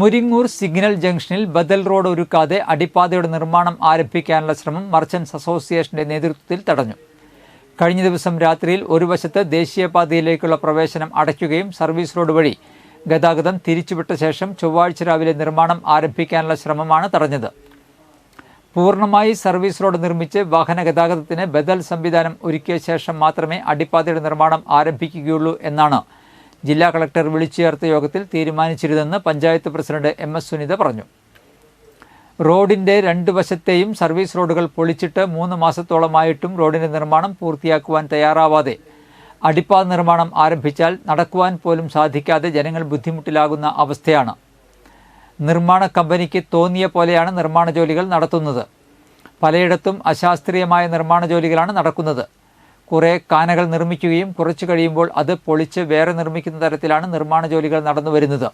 Muringoor signal ജംഗ്ഷനിൽ ബദൽ road ഒരുക്കാതെ അടിപ്പാതയുടെ നിർമ്മാണം ആരംഭിക്കാനുള്ള ശ്രമം മർച്ചൻസ് അസോസിയേഷന്റെ നേതൃത്വത്തിൽ തടഞ്ഞു. കഴിഞ്ഞ ദിവസം രാത്രിയിൽ ഒരു വശത്ത് ദേശീയപാതയിലേക്കുള്ള പ്രവേശനം അടയ്ക്കുകയും സർവീസ് റോഡ് വഴി ഗതാഗതം തിരിച്ചുവിട്ട ശേഷം ചൊവ്വാഴ്ച രാവിലെ നിർമ്മാണം ആരംഭിക്കാനുള്ള ശ്രമമാണ് തടഞ്ഞത്. പൂർണമായി സർവീസ് റോഡ് നിർമ്മിച്ച് വാഹന ഗതാഗതത്തിന് ബദൽ സംവിധാനം ഒരുക്കിയ ശേഷം മാത്രമേ അടിപ്പാതയുടെ നിർമ്മാണം ആരംഭിക്കുകയുള്ളൂ എന്നാണ് ജില്ലാ കളക്ടർ വിളിച്ചു ചേർത്ത യോഗത്തിൽ തീരുമാനിച്ചിരുന്നെന്ന് panchayat president M S Sunitha പറഞ്ഞു. റോഡിന്റെ രണ്ട് വശത്തെയും സർവീസ് റോഡുകൾ പൊളിച്ചിട്ട് മൂന്ന് മാസത്തോളമായിട്ടും റോഡിന്റെ നിർമ്മാണം പൂർത്തിയാക്കുവാൻ തയ്യാറാവാതെ അടിപ്പാത നിർമ്മാണം ആരംഭിച്ചാൽ നടക്കുവാൻ പോലും സാധിക്കാതെ ജനങ്ങൾ ബുദ്ധിമുട്ടിലാകുന്ന അവസ്ഥയാണ്. നിർമ്മാണ കമ്പനിക്ക് തോന്നിയ പോലെയാണ് നിർമ്മാണ ജോലികൾ നടത്തുന്നത്. പലയിടത്തും അശാസ്ത്രീയമായ നിർമ്മാണ ജോലികളാണ് നടക്കുന്നത്. കുറേ കാനകൾ നിർമ്മിക്കുകയും കുറച്ച് കഴിയുമ്പോൾ അത് പൊളിച്ച് വേറെ നിർമ്മിക്കുന്ന തരത്തിലാണ് നിർമ്മാണ ജോലികൾ നടന്നു വരുന്നത്.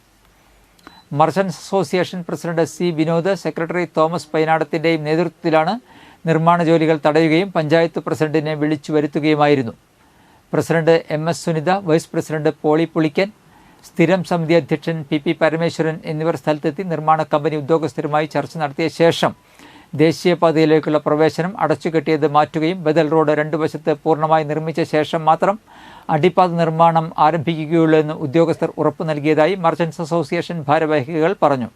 Merchants association president C Vinod secretary Thomas പൈനാടത്തിന്റെയും നേതൃത്വത്തിലാണ് നിർമ്മാണ ജോലികൾ തടയുകയും പഞ്ചായത്ത് പ്രസിഡന്റിനെ വിളിച്ചു വരുത്തുകയുമായിരുന്നു. President M S Sunitha vice president Poly Pulikkan സ്ഥിരം സമിതി അധ്യക്ഷൻ പി പി പരമേശ്വരൻ എന്നിവർ സ്ഥലത്തെത്തി നിർമ്മാണ കമ്പനി ഉദ്യോഗസ്ഥരുമായി ചർച്ച നടത്തിയ ശേഷം ദേശീയപാതയിലേക്കുള്ള പ്രവേശനം അടച്ചുകെട്ടിയത് മാറ്റുകയും ബദൽ റോഡ് രണ്ടു വശത്ത് പൂർണമായി നിർമ്മിച്ച ശേഷം മാത്രം അടിപ്പാത നിർമ്മാണം ആരംഭിക്കുകയുള്ളൂ എന്ന് ഉദ്യോഗസ്ഥർ ഉറപ്പു നൽകിയതായി മർച്ചൻസ് അസോസിയേഷൻ ഭാരവാഹികൾ പറഞ്ഞു.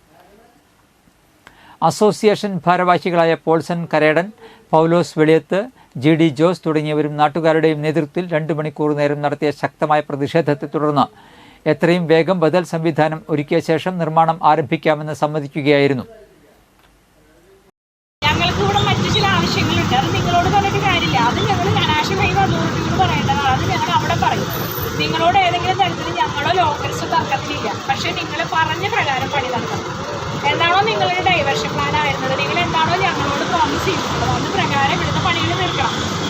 അസോസിയേഷൻ ഭാരവാഹികളായ പോൾസൺ കരേടൻ പൗലോസ് വെളിയത്ത് ജി ഡി ജോസ് തുടങ്ങിയവരും നാട്ടുകാരുടെയും നേതൃത്വത്തിൽ രണ്ട് മണിക്കൂർ നേരം നടത്തിയ ശക്തമായ പ്രതിഷേധത്തെ തുടർന്ന് എത്രയും വേഗം ബദൽ സംവിധാനം ഒരുക്കിയ ശേഷം നിർമ്മാണം ആരംഭിക്കാമെന്ന് സമ്മതിക്കുകയായിരുന്നു. ആവശ്യങ്ങളുണ്ട് അത് നിങ്ങളോട് പറഞ്ഞിട്ട് കാര്യമില്ല. അത് ഞങ്ങൾ ഹൈവേ അതോറിറ്റിയോട് പറയേണ്ടതാണ്. അത് ഞങ്ങൾ അവിടെ പറയും. നിങ്ങളോട് ഏതെങ്കിലും തരത്തിൽ ഞങ്ങളോ ലോക്കൽസ് തർക്കത്തിലില്ല. പക്ഷെ നിങ്ങൾ പറഞ്ഞ പ്രകാരം പണി നടത്തണം. എന്താണോ നിങ്ങളുടെ ഡൈവേർഷൻ പ്ലാൻ ആയിരുന്നത്. നിങ്ങൾ